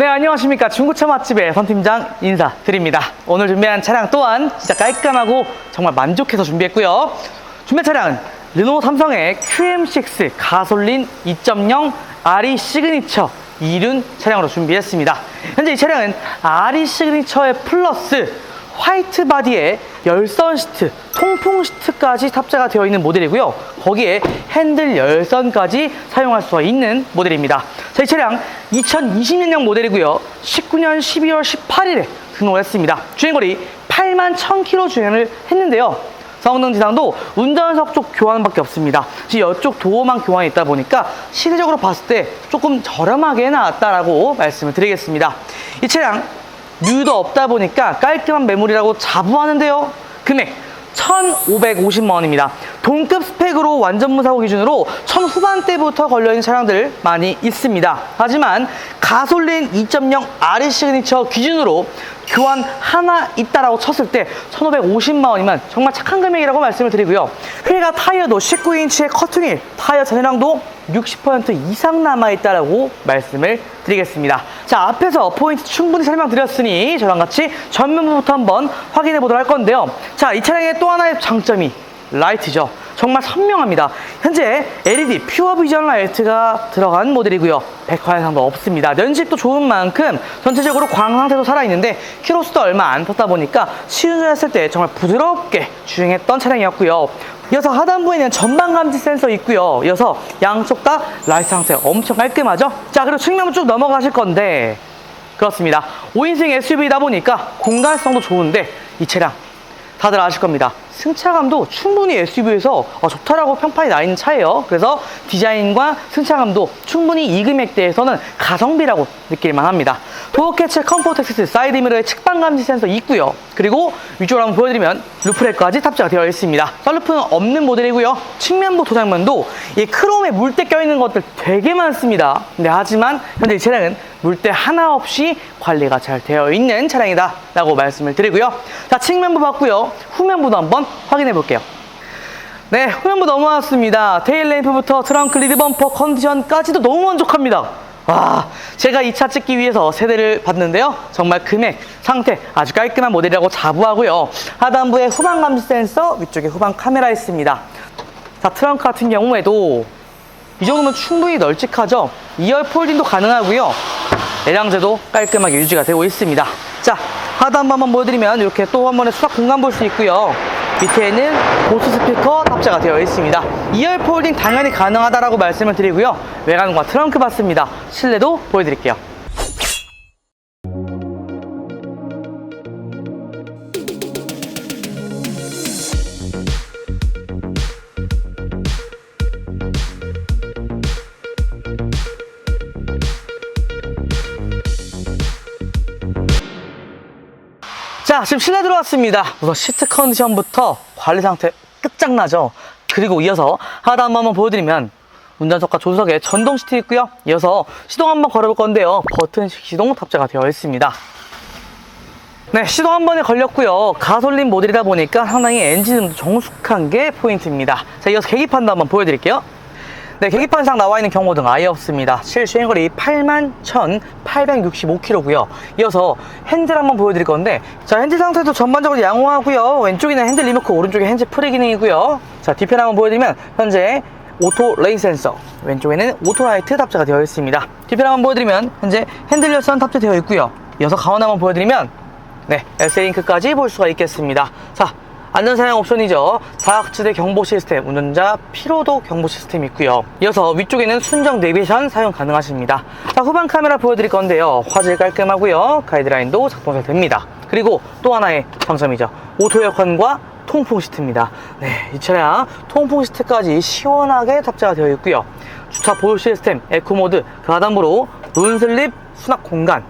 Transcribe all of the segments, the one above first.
네, 안녕하십니까. 중고차 맛집의 선팀장 인사드립니다. 오늘 준비한 차량 또한 진짜 깔끔하고 정말 만족해서 준비했고요. 준비한 차량은 르노 삼성의 QM6 가솔린 2.0 RE 시그니처 이륜 차량으로 준비했습니다. 현재 이 차량은 RE 시그니처의 플러스 화이트 바디에 열선 시트, 통풍 시트까지 탑재가 되어 있는 모델이고요. 거기에 핸들 열선까지 사용할 수가 있는 모델입니다. 자, 이 차량 2020년형 모델이고요. 19년 12월 18일에 등록을 했습니다. 주행거리 8만 1000km 주행을 했는데요. 성능 지상도 운전석 쪽 교환밖에 없습니다. 지금 이쪽 도어만 교환이 있다 보니까 시세적으로 봤을 때 조금 저렴하게 나왔다라고 말씀을 드리겠습니다. 이 차량 뮤도 없다 보니까 깔끔한 매물이라고 자부하는데요. 금액 1,550만 원입니다. 동급 스펙으로 완전 무사고 기준으로 1,000 후반대부터 걸려있는 차량들 많이 있습니다. 하지만 가솔린 2.0 RE 시그니처 기준으로 교환 하나 있다라고 쳤을 때 1,550만 원이면 정말 착한 금액이라고 말씀을 드리고요. 휠과 타이어도 19인치의 커팅휠, 타이어 잔해량도 60% 이상 남아있다라고 말씀을 드리겠습니다. 자, 앞에서 포인트 충분히 설명드렸으니 저랑 같이 전면부부터 한번 확인해 보도록 할 건데요. 자, 이 차량의 또 하나의 장점이 라이트죠. 정말 선명합니다. 현재 LED 퓨어 비전 라이트가 들어간 모델이고요. 백화 현상도 없습니다. 연식도 좋은 만큼 전체적으로 광 상태도 살아있는데 키로수도 얼마 안 탔다 보니까 시운전했을 때 정말 부드럽게 주행했던 차량이었고요. 이어서 하단부에는 전방 감지 센서 있고요. 이어서 양쪽 다 라이트 상태 엄청 깔끔하죠? 자, 그리고 측면부 쭉 넘어가실 건데 그렇습니다. 5인승 SUV다 보니까 공간성도 좋은데 이 차량 다들 아실 겁니다. 승차감도 충분히 SUV에서 어, 좋다라고 평판이 나 있는 차예요. 그래서 디자인과 승차감도 충분히 이 금액대에서는 가성비라고 느낄만 합니다. 도어 캐치 컴포트 액세스 사이드 미러에 측방 감지 센서 있고요. 그리고 위쪽으로 한번 보여드리면 루프렉까지 탑재가 되어 있습니다. 썬루프는 없는 모델이고요. 측면부 도장면도 이 크롬에 물때 껴있는 것들 되게 많습니다. 네, 하지만 현재 이 차량은 물때 하나 없이 관리가 잘 되어 있는 차량이다 라고 말씀을 드리고요. 자, 측면부 봤고요. 후면부도 한번 확인해 볼게요. 네, 후면부 넘어왔습니다. 테일 램프부터 트렁크 리드 범퍼 컨디션까지도 너무 만족합니다. 와, 제가 이 차 찍기 위해서 세대를 봤는데요. 정말 금액, 상태 아주 깔끔한 모델이라고 자부하고요. 하단부에 후방 감지 센서, 위쪽에 후방 카메라 있습니다. 자, 트렁크 같은 경우에도 이 정도면 충분히 널찍하죠? 2열 폴딩도 가능하고요. 내량재도 깔끔하게 유지가 되고 있습니다. 자, 하단부 한번 보여드리면 이렇게 또 한 번에 수납 공간 볼 수 있고요. 밑에는 보스 스피커 탑재가 되어 있습니다. 2열 폴딩 당연히 가능하다라고 말씀을 드리고요. 외관과 트렁크 봤습니다. 실내도 보여드릴게요. 자, 지금 실내 들어왔습니다. 우선 시트 컨디션부터 관리 상태 끝장나죠. 그리고 이어서 하단 한번 보여드리면 운전석과 조수석에 전동 시트 있고요. 이어서 시동 한번 걸어볼 건데요. 버튼식 시동 탑재가 되어 있습니다. 네, 시동 한 번에 걸렸고요. 가솔린 모델이다 보니까 상당히 엔진음도 정숙한 게 포인트입니다. 자, 이어서 계기판도 한번 보여드릴게요. 네, 계기판상 나와 있는 경고 등 아예 없습니다. 실주행거리 81,865km고요. 이어서 핸들 한번 보여드릴 건데, 자, 핸들 상태도 전반적으로 양호하고요. 왼쪽에는 핸들 리모컨, 오른쪽에 핸즈 프리 기능이고요. 자, 뒤편 한번 보여드리면 현재 오토 레인 센서, 왼쪽에는 오토 라이트 탑재가 되어 있습니다. 뒤편 한번 보여드리면 현재 핸들 열선 탑재되어 있고요. 이어서 가운 한번 보여드리면 네, S링크까지 볼 수가 있겠습니다. 자, 안전사양 옵션이죠. 사각지대 경보 시스템, 운전자 피로도 경보 시스템 있고요. 이어서 위쪽에는 순정 내비게이션 사용 가능하십니다. 자, 후방 카메라 보여드릴 건데요. 화질 깔끔하고요. 가이드라인도 작동 잘 됩니다. 그리고 또 하나의 장점이죠. 오토 에어컨과 통풍 시트입니다. 네, 이 차량 통풍 시트까지 시원하게 탑재가 되어 있고요. 주차 보조 시스템, 에코 모드, 그 논슬립 수납 공간,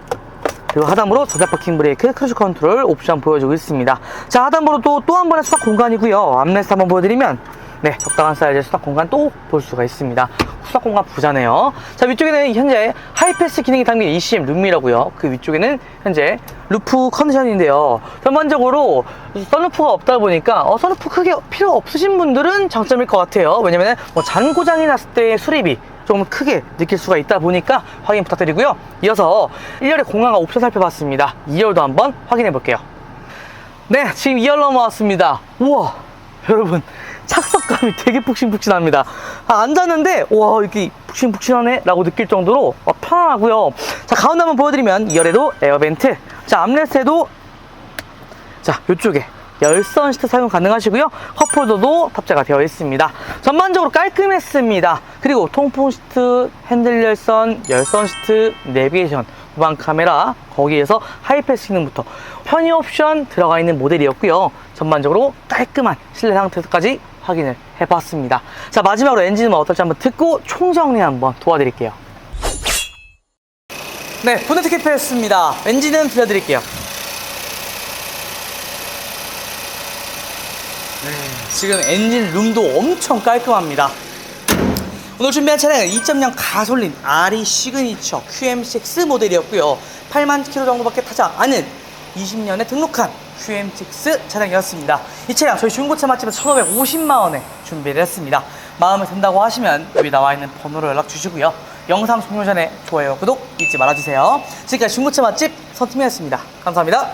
그리고 하단부로 저자 파킹 브레이크, 크루즈 컨트롤 옵션 보여주고 있습니다. 자, 하단부로 또, 또 한 번의 수납 공간이고요. 앞레스 한번 보여드리면, 네, 적당한 사이즈의 수납 공간 또 볼 수가 있습니다. 수납 공간 부자네요. 자, 위쪽에는 현재 하이패스 기능이 담긴 ECM 룸미러고요. 그 위쪽에는 현재 루프 컨디션인데요. 전반적으로 선루프가 없다 보니까 어, 선루프 크게 필요 없으신 분들은 장점일 것 같아요. 왜냐면 뭐 잔고장이 났을 때 수리비 좀 크게 느낄 수가 있다 보니까 확인 부탁드리고요. 이어서 1열의 공항과 옵션 살펴봤습니다. 2열도 한번 확인해 볼게요. 네, 지금 2열 넘어왔습니다. 우와, 여러분, 착석감이 되게 푹신푹신합니다. 아, 앉았는데, 와, 이렇게 푹신푹신하네? 라고 느낄 정도로 어, 편안하고요. 자, 가운데 한번 보여드리면 2열에도 에어벤트. 자, 암레스에도 자, 이쪽에 열선 시트 사용 가능하시고요. 컵홀더도 탑재가 되어 있습니다. 전반적으로 깔끔했습니다. 그리고 통풍 시트, 핸들 열선, 열선 시트, 내비게이션, 후방 카메라, 거기에서 하이패스 기능부터 편의 옵션 들어가 있는 모델이었고요. 전반적으로 깔끔한 실내 상태까지 확인을 해봤습니다. 자, 마지막으로 엔진은 어떨지 한번 듣고 총정리 한번 도와드릴게요. 네, 보네트 캐페였습니다. 엔진은 들려드릴게요. 지금 엔진 룸도 엄청 깔끔합니다. 오늘 준비한 차량은 2.0 가솔린 RE 시그니처 QM6 모델이었고요. 8만 킬로 정도밖에 타지 않은 20년에 등록한 QM6 차량이었습니다. 이 차량 저희 중고차 맛집에서 1,550만 원에 준비를 했습니다. 마음에 든다고 하시면 여기 나와 있는 번호로 연락 주시고요. 영상 종료 전에 좋아요, 구독 잊지 말아주세요. 지금까지 중고차 맛집 선팀이었습니다. 감사합니다.